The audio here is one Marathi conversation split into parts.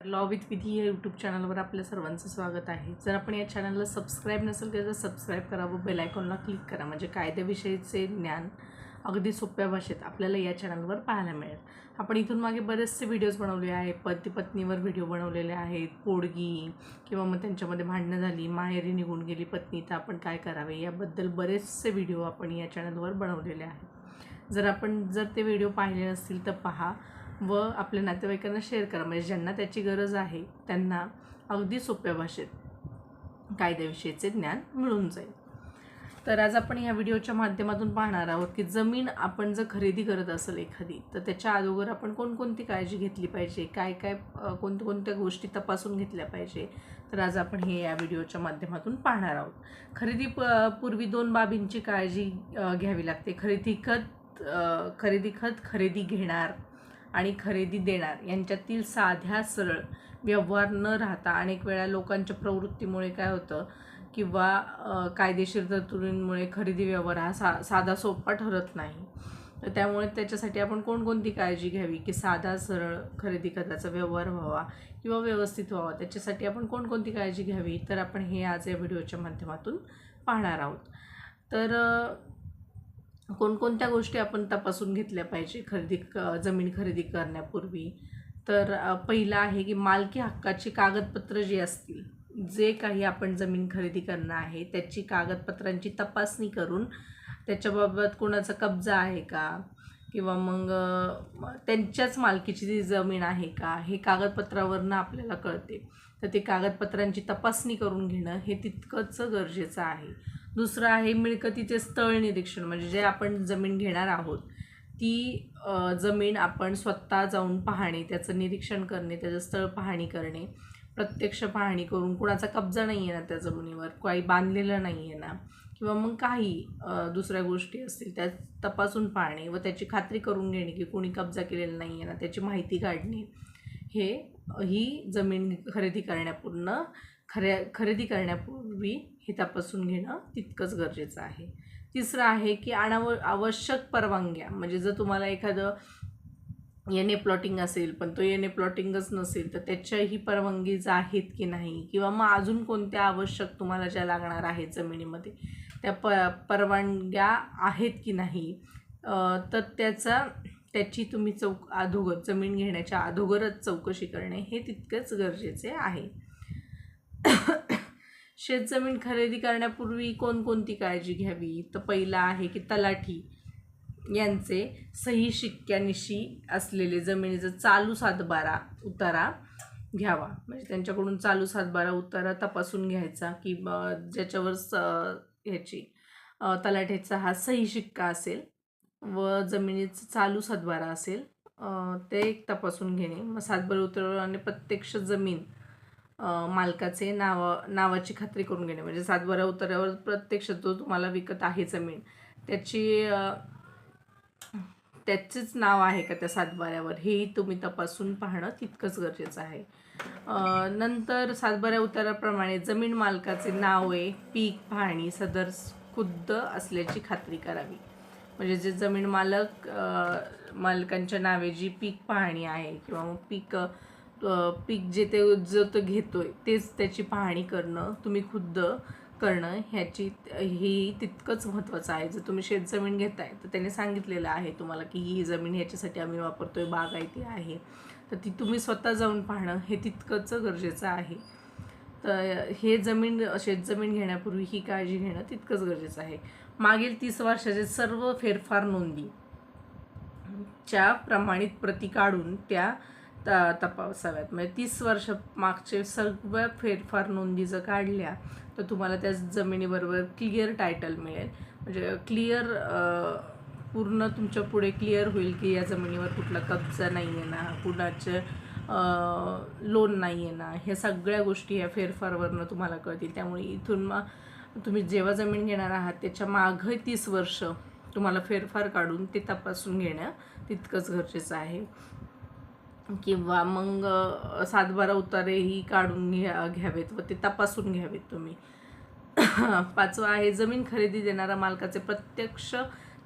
लॉ विथ विधी या यूट्यूब चॅनलवर आपल्या सर्वांचं स्वागत आहे. जर आपण या चॅनलला सबस्क्राईब नसेल तर सबस्क्राईब करा व बेल आयकॉनला क्लिक करा. म्हणजे कायद्याविषयीचे ज्ञान अगदी सोप्या भाषेत आपल्याला या चॅनलवर पाहायला मिळेल. आपण इथून मागे बरेचसे व्हिडिओज बनवले आहेत. पती पत्नीवर व्हिडिओ बनवलेले आहेत. पोडगी किंवा मग त्यांच्यामध्ये भांडणं झाली माहेरी निघून गेली पत्नी तर आपण काय करावे? याबद्दल बरेचसे व्हिडिओ आपण या चॅनलवर बनवलेले आहेत. जर आपण जर ते व्हिडिओ पाहिले असतील तर पहा. व आपल्या नातेवाईकांना शेअर करा. म्हणजे ज्यांना त्याची गरज आहे त्यांना अगदी सोप्या भाषेत कायद्याविषयीचे ज्ञान मिळून जाईल. तर आज आपण ह्या व्हिडिओच्या माध्यमातून पाहणार आहोत की जमीन आपण जर खरेदी करत असेल एखादी तर त्याच्या अगोदर आपण कोणकोणती काळजी घेतली पाहिजे? काय काय कोणकोणत्या कोणत्या कोणत्या गोष्टी तपासून घेतल्या पाहिजे? तर आज आपण हे या व्हिडिओच्या माध्यमातून पाहणार आहोत. खरेदी प पूर्वी दोन बाबींची काळजी घ्यावी लागते. खरेदी खत खरेदी खत खरेदी घेणार आणि खरेदी देणार. यांच्यातील साध्या सरळ व्यवहार न राहता अनेक वेळा लोकांच्या प्रवृत्तीमुळे काय होतं किंवा कायदेशीर तरतुदींमुळे खरेदी व्यवहार हा सा साधा सोपा ठरत नाही. तर त्यामुळे त्याच्यासाठी आपण कोणकोणती काळजी घ्यावी की साधा सरळ खरेदी खताचा व्यवहार व्हावा किंवा व्यवस्थित व्हावा? त्याच्यासाठी आपण कोणकोणती काळजी घ्यावी? तर आपण हे आज या व्हिडिओच्या माध्यमातून पाहणार आहोत. तर कोणकोणत्या गोष्टी आपण तपासून घेतल्या पाहिजे खरेदी क जमीन खरेदी करण्यापूर्वी? तर पहिलं आहे की मालकी हक्काची कागदपत्र जी असतील जे काही आपण जमीन खरेदी करणं आहे त्याची कागदपत्रांची तपासणी करून त्याच्याबाबत कोणाचा कब्जा आहे का? किंवा मग त्यांच्याच मालकीची जी जमीन आहे का? हे कागदपत्रावरनं आपल्याला कळते. तर ते कागदपत्रांची तपासणी करून घेणं हे तितकंच गरजेचं आहे. दुसरं आहे मिळकतीचे स्थळ निरीक्षण म्हणजे जे आपण जमीन घेणार आहोत ती जमीन आपण स्वतः जाऊन पाहणे त्याचं निरीक्षण करणे त्याचं स्थळ पाहणी करणे. प्रत्यक्ष पाहणी करून कुणाचा कब्जा नाही आहे ना त्या जमिनीवर काही बांधलेलं नाही आहे ना किंवा मग काही दुसऱ्या गोष्टी असतील त्या तपासून पाहणे व त्याची खात्री करून घेणे की कोणी कब्जा केलेला नाही आहे ना त्याची माहिती काढणे. हे ही जमीन खरेदी करण्यापूर्ण खऱ्या खरेदी करण्यापूर्वी हे तपासून घेणं तितकंच गरजेचं आहे. तिसरं आहे की अनाव आवश्यक परवानग्या म्हणजे जर तुम्हाला एखादं एन ए प्लॉटिंग असेल पण तो एन ए प्लॉटिंगच नसेल तर त्याच्याही परवानगीज आहेत की नाही? किंवा मग अजून कोणत्या आवश्यक तुम्हाला ज्या लागणार आहेत जमिनीमध्ये त्या प परवानग्या आहेत की नाही? तर त्याचा त्याची तुम्ही चौक अधोगर जमीन घेण्याच्या अधोगरच चौकशी करणे हे तितकंच गरजेचे आहे. शेतजमीन खरेदी करण्यापूर्वी कोणकोणती काळजी घ्यावी? तर पहिला आहे की तलाठी यांचे सही शिक्क्यानिशी असलेले जमिनीचा चालू सातबारा उतारा घ्यावा. म्हणजे त्यांच्याकडून चालू सातबारा उतारा तपासून घ्यायचा की ब- ज्याच्यावर स ह्याची तलाठ्याचा हा सही शिक्का असेल व जमिनीचा चालू सातबारा असेल ते एक तपासून घेणे. मग सातबारा उताराने प्रत्यक्ष जमीन मालकाचे नाव नावाची खात्री करून घेणे. म्हणजे सातबारा उतार्यावर प्रत्यक्ष जो तुम्हाला विकत आहे जमीन. त्याची त्याचेच नाव आहे का त्या सातबाऱ्यावर? हेही तुम्ही तपासून पाहणं तितकंच गरजेचं आहे. नंतर सातबाऱ्या उताराप्रमाणे जमीन मालकाचे नावे पीक पाहणी सदर खुद्द असल्याची खात्री करावी. म्हणजे जे जमीन मालक मालकांच्या नावे जी पीक पाहणी आहे किंवा मग पीक पीक जे ते जो तो घेतो आहे तेच त्याची पाहणी करणं तुम्ही खुद्द करणं ह्याची ही तितकंच महत्त्वाचं आहे. जर तुम्ही शेतजमीन घेताय तर त्याने सांगितलेलं आहे तुम्हाला की ही जमीन ह्याच्यासाठी आम्ही वापरतोय बागायती आहे. तर ती तुम्ही स्वतः जाऊन पाहणं हे तितकंच गरजेचं आहे. तर हे जमीन शेतजमीन घेण्यापूर्वी ही काळजी घेणं तितकंच गरजेचं आहे. मागील तीस वर्षाचे सर्व फेरफार नोंदी च्या प्रमाणित प्रती काढून त्या त तपासाव्यात. म्हणजे तीस वर्ष मागचे सगळ्या फेरफार नोंदी जर काढल्या तर तुम्हाला त्या जमिनीबरोबर क्लिअर टायटल मिळेल. म्हणजे क्लिअर पूर्ण तुमच्यापुढे क्लिअर होईल की या जमिनीवर कुठला कब्जा नाही आहे ना कुणाचे लोन नाही आहे ना ह्या सगळ्या गोष्टी ह्या फेरफारवरनं तुम्हाला कळतील. त्यामुळे इथून मग तुम्ही जेव्हा जमीन घेणार आहात त्याच्या मागं तीस वर्ष तुम्हाला फेरफार काढून ते तपासून घेणं तितकंच गरजेचं आहे. किंवा मग सातबारा उतारेही काढून घ्या घ्यावेत व ते तपासून घ्यावेत तुम्ही. पाचवं आहे जमीन खरेदी देणारा मालकाचे प्रत्यक्ष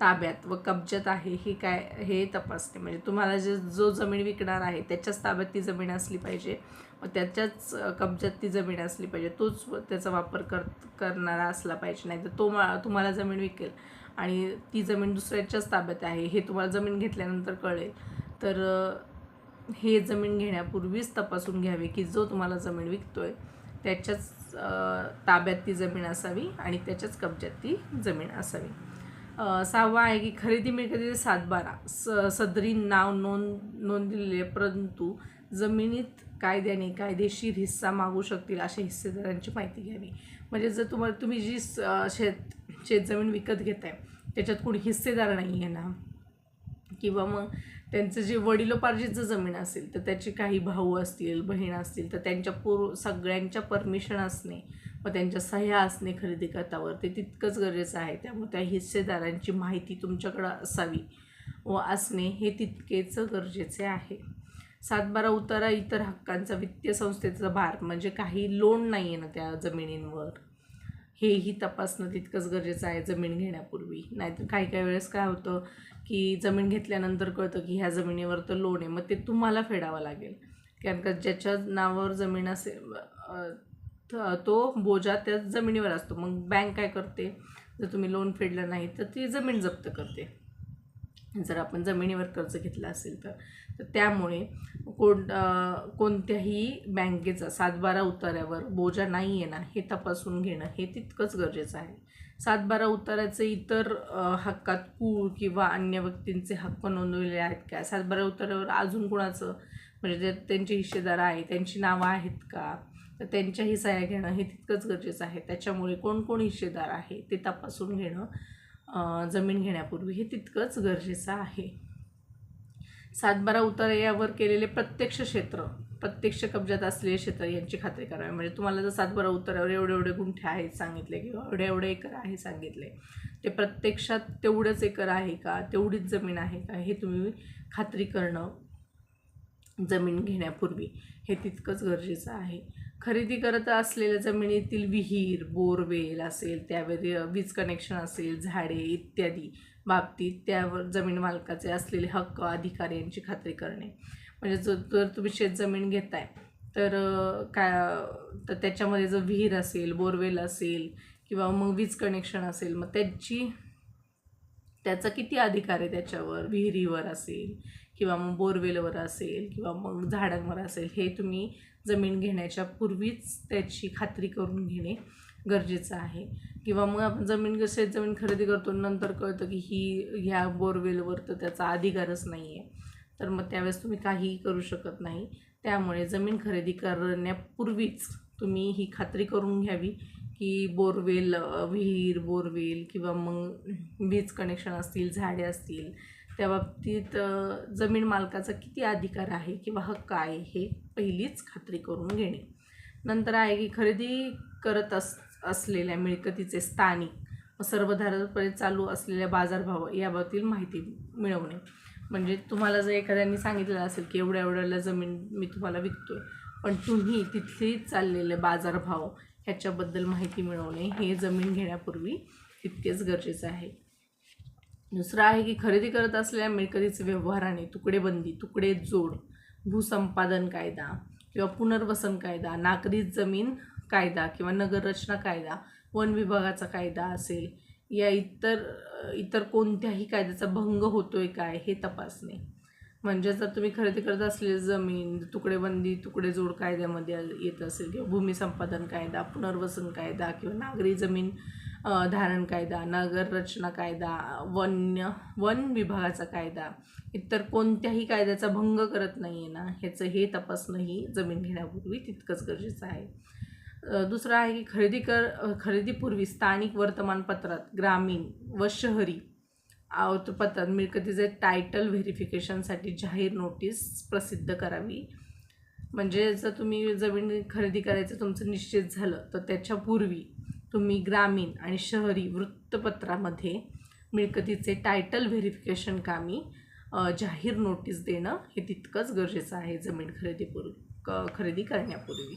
ताब्यात व कब्जात आहे हे काय हे तपासणे म्हणजे तुम्हाला जे जो जमीन विकणार आहे त्याच्याच ताब्यात ती जमीन असली पाहिजे व त्याच्याच कब्जात ती जमीन असली पाहिजे. तोच त्याचा वापर कर करणारा असला पाहिजे. नाही तर तो मा तुम्हाला जमीन विकेल आणि ती जमीन दुसऱ्याच्याच ताब्यात आहे हे तुम्हाला जमीन घेतल्यानंतर कळेल. तर हे जमीन घेण्यापूर्वीच तपासून घ्यावे की जो तुम्हाला जमीन विकतो आहे त्याच्याच ताब्यात ती जमीन असावी आणि त्याच्याच कब्जात ती जमीन असावी. सहावा आहे की खरेदी मिळकतीचे सातबारा स सदरी नाव नोंद नोंदलेले परंतु जमिनीत कायद्याने कायदेशीर हिस्सा मागू शकतील अशा हिस्सेदारांची माहिती घ्यावी. म्हणजे जर तुम्हाला तुम्ही जी स- शेत शेतजमीन विकत घेताय त्याच्यात कोणी हिस्सेदार नाही आहे ना? किंवा मग त्यांचं जे वडिलोपार्जित जर जमीन असेल तर त्याचे काही भाऊ असतील बहीण असतील तर त्यांच्या पूर्व सगळ्यांच्या परमिशन असणे व त्यांच्या सह्या असणे खरेदी करतावर ते तितकंच गरजेचं आहे. त्यामुळे त्या हिस्सेदारांची माहिती तुमच्याकडं असावी व असणे हे तितकेच गरजेचे आहे. सातबारा उतारा इतर हक्कांचा वित्तीय संस्थेचा भार म्हणजे काही लोन नाही आहे ना त्या जमिनींवर. हेही तपासणं तितकंच गरजेचं आहे जमीन घेण्यापूर्वी. नाहीतर काही काही वेळेस काय होतं की जमीन घेतल्यानंतर कळतं की ह्या जमिनीवर तर लोन आहे. मग ते तुम्हाला फेडावं लागेल. कारण का ज्याच्या नावावर जमीन असेल तो बोजा त्या जमिनीवर असतो. मग बँक काय करते? जर तुम्ही लोन फेडलं नाही तर ती जमीन जप्त करते. जर आपण जमिनीवर कर्ज घेतलं असेल तर. तर त्यामुळे कोण कोणत्याही बँकेचा सातबारा उतार्यावर बोजा नाही येणार हे तपासून घेणं हे तितकंच गरजेचं आहे. सातबारा उतार्याचे इतर हक्कात कूळ किंवा अन्य व्यक्तींचे हक्क नोंदवलेले आहेत का? सातबारा उतार्यावर अजून कोणाचं म्हणजे जे त्यांचे हिस्सेदार आहे त्यांची नावं आहेत का? तर त्यांच्याही सह्या घेणं हे तितकंच गरजेचं आहे. त्याच्यामुळे कोण कोण हिस्सेदार आहे ते तपासून घेणं जमीन घेण्यापूर्वी. हे तितकंच गरजेचं आहे. सातबारा उतारा यावर केलेले प्रत्यक्ष क्षेत्र प्रत्यक्ष कब्जात असलेले क्षेत्र यांची खात्री करावी. म्हणजे तुम्हाला जर सातबारा उतारावर एवढे एवढे गुंठे आहेत सांगितले किंवा एवढे एवढे एकर आहे सांगितले ते प्रत्यक्षात तेवढंच एकर आहे का? तेवढीच जमीन आहे का? हे तुम्ही खात्री करणं जमीन घेण्यापूर्वी. हे तितकंच गरजेचं आहे. खरेदी करत असलेल्या जमिनीतील विहीर बोरवेल असेल त्यावेळी वीज कनेक्शन असेल झाडे इत्यादी बाबतीत त्यावर जमीन मालकाचे असलेले हक्क अधिकार यांची खात्री करणे. म्हणजे जर जर तुम्ही शेतजमीन घेताय तर काय तर त्याच्यामध्ये जर विहीर असेल बोरवेल असेल किंवा मग वीज कनेक्शन असेल मग त्याची त्याचा किती अधिकार आहे त्याच्यावर? विहिरीवर असेल किंवा मग बोरवेलवर असेल किंवा मग झाडांवर असेल हे तुम्ही जमीन घेण्याच्या पूर्वीच त्याची खात्री करून घेणे गरजेचं आहे. किंवा मग आपण जमीन शेत जमीन खरेदी करतो नंतर कळतं की ही ह्या बोरवेलवर तर त्याचा अधिकारच नाही आहे तर मग त्यावेळेस तुम्ही काहीही करू शकत नाही. त्यामुळे जमीन खरेदी करण्यापूर्वीच तुम्ही ही खात्री करून घ्यावी की बोरवेल विहीर बोरवेल किंवा मग वीज कनेक्शन असतील झाडे असतील त्या बाबतीत जमीन मालकाचा किती अधिकार आहे किंवा हक्क आहे हे पहिलीच खात्री करून घेणे. नंतर आहे की खरेदी करत अस असलेल्या मिळकतीचे स्थानिक व सर्वधारपणे चालू असलेल्या बाजारभाव याबाबतीत माहिती मिळवणे. म्हणजे तुम्हाला जर एखाद्याने सांगितलेलं असेल की एवढ्या एवढ्याला जमीन मी तुम्हाला विकतो आहे पण तुम्ही तिथले चाललेले बाजारभाव ह्याच्याबद्दल माहिती मिळवणे हे जमीन घेण्यापूर्वी तितकेच गरजेचं आहे. दुसरं आहे की खरेदी करत असलेल्या मिळकतीचे व्यवहाराने तुकडेबंदी तुकडे जोड भूसंपादन कायदा किंवा पुनर्वसन कायदा नागरी जमीन कायदा किंवा नगररचना कायदा वन विभागाचा कायदा असेल या इतर इतर कोणत्याही कायद्याचा भंग होतोय काय हे तपासणे. म्हणजे जर तुम्ही खरेदी करत असलेली जमीन तुकडेबंदी तुकडे जोड कायद्यामध्ये येत असेल किंवा भूमी संपादन कायदा पुनर्वसन कायदा किंवा नागरी जमीन धारण कायदा नगर रचना कायदा वन्य वन विभागाचा कायदा इतर कोणत्याही कायद्याचा भंग करत नाही आहे ना ह्याचं हे तपासणंही जमीन घेण्यापूर्वी तितकंच गरजेचं आहे. दुसरं आहे की खरेदी कर खरेदीपूर्वी स्थानिक वर्तमानपत्रात ग्रामीण व शहरी वृत्तपत्रात मिळकतीचे टायटल व्हेरिफिकेशनसाठी जाहीर नोटीस प्रसिद्ध करावी. म्हणजे जर तुम्ही जमीन खरेदी करायचं तुमचं निश्चित झालं तर त्याच्यापूर्वी तुम्ही ग्रामीण आणि शहरी वृत्तपत्रामध्ये मिळकतीचे टायटल व्हेरिफिकेशन कामी जाहीर नोटीस देणं हे तितकंच गरजेचं आहे जमीन खरेदीपूर्वी क खरेदी करण्यापूर्वी.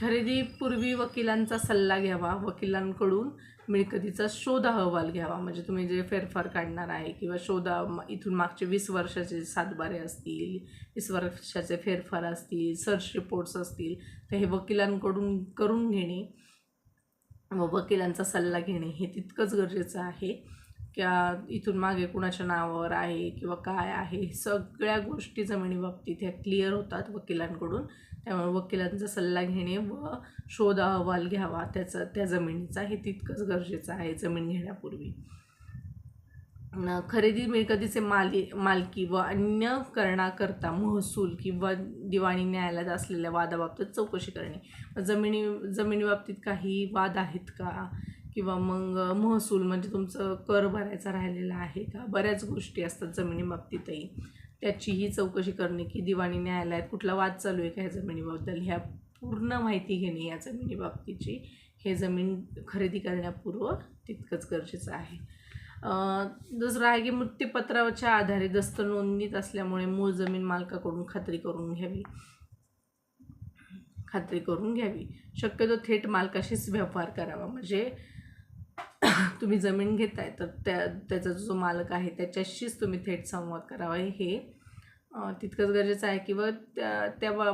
खरेदीपूर्वी वकिलांचा सल्ला घ्यावा वकिलांकडून मिळकतीचा शोध अहवाल घ्यावा. म्हणजे तुम्ही जे फेरफार काढणार आहे किंवा शोधा इथून मागचे वीस वर्षाचे सातबारे असतील वीस वर्षाचे फेरफार असतील सर्च रिपोर्ट्स असतील तर हे वकिलांकडून करून घेणे व वकिलांचा सल्ला घेणे हे तितकंच गरजेचं आहे. क्या इथून मागे कुणाच्या नावावर आहे किंवा काय आहे सगळ्या गोष्टी जमिनीबाबतीत ह्या क्लिअर होतात वकिलांकडून. त्यामुळे वकिलांचा सल्ला घेणे व शोध अहवाल घ्यावा. त्याचा त्या जमिनीचा हे तितकंच गरजेचं आहे जमीन घेण्यापूर्वी. खरेदी मिळकतीचे माली मालकी व अन्य करण्याकरता महसूल किंवा दिवाणी न्यायालयात असलेल्या वादाबाबतीत चौकशी करणे. जमिनी जमिनीबाबतीत काही वाद आहेत का? किंवा मग महसूल म्हणजे तुमचं कर भरायचा राहिलेला आहे का? बऱ्याच गोष्टी असतात जमिनीबाबतीतही त्याचीही चौकशी करणे की दिवाणी न्यायालयात कुठला वाद चालू आहे का ह्या जमिनीबद्दल? ह्या पूर्ण माहिती घेणे या जमिनीबाबतीची हे जमीन खरेदी करण्यापूर्व तितकंच गरजेचं आहे. दुसरं आहे की मृत्यूपत्राच्या आधारे दस्त नोंदणीत असल्यामुळे मूळ जमीन मालकाकडून खात्री करून घ्यावी. खात्री करून घ्यावी. शक्यतो थेट मालकाशीच व्यवहार करावा. म्हणजे तुम्ही जमीन घेताय तर त्या त्याचा जो मालक आहे त्याच्याशीच तुम्ही थेट संवाद करावा. हे तितकंच गरजेचं आहे. किंवा त्या त्या बा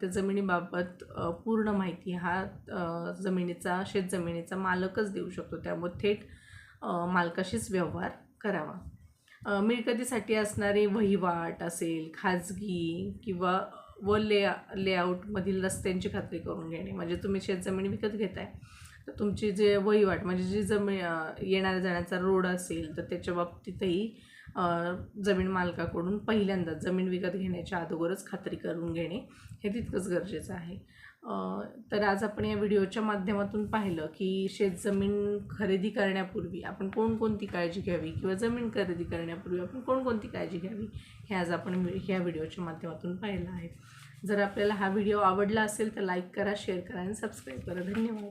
त्या जमिनीबाबत पूर्ण माहिती हा जमिनीचा शेतजमिनीचा मालकच देऊ शकतो. त्यामुळे थेट मालकाशीच व्यवहार करावा. मिळकतीसाठी असणारे वहिवाट असेल खाजगी किंवा व ले लेआउटमधील रस्त्यांची खात्री करून घेणे. म्हणजे तुम्ही शेतजमीन विकत घेताय तर तुमची जे वहिवाट म्हणजे जी जमीन येणाऱ्या जाण्याचा रोड असेल तर त्याच्या बाबतीतही जमीन मालकाकडून पहिल्यांदा जमीन विकत घेण्याच्या अगोदरच खात्री करून घेणे हे तितकंच गरजेचं आहे. तर आज आपण या व्हिडिओच्या माध्यमातून पाहिलं की शेतजमीन खरेदी करण्यापूर्वी आपण कोणकोणती काळजी घ्यावी किंवा जमीन खरेदी करण्यापूर्वी आपण कोणकोणती काळजी घ्यावी हे आज आपण ह्या व्हिडिओच्या माध्यमातून पाहिलं आहे. जर आपल्याला हा व्हिडिओ आवडला असेल तर लाईक करा शेअर करा आणि सबस्क्राईब करा. धन्यवाद.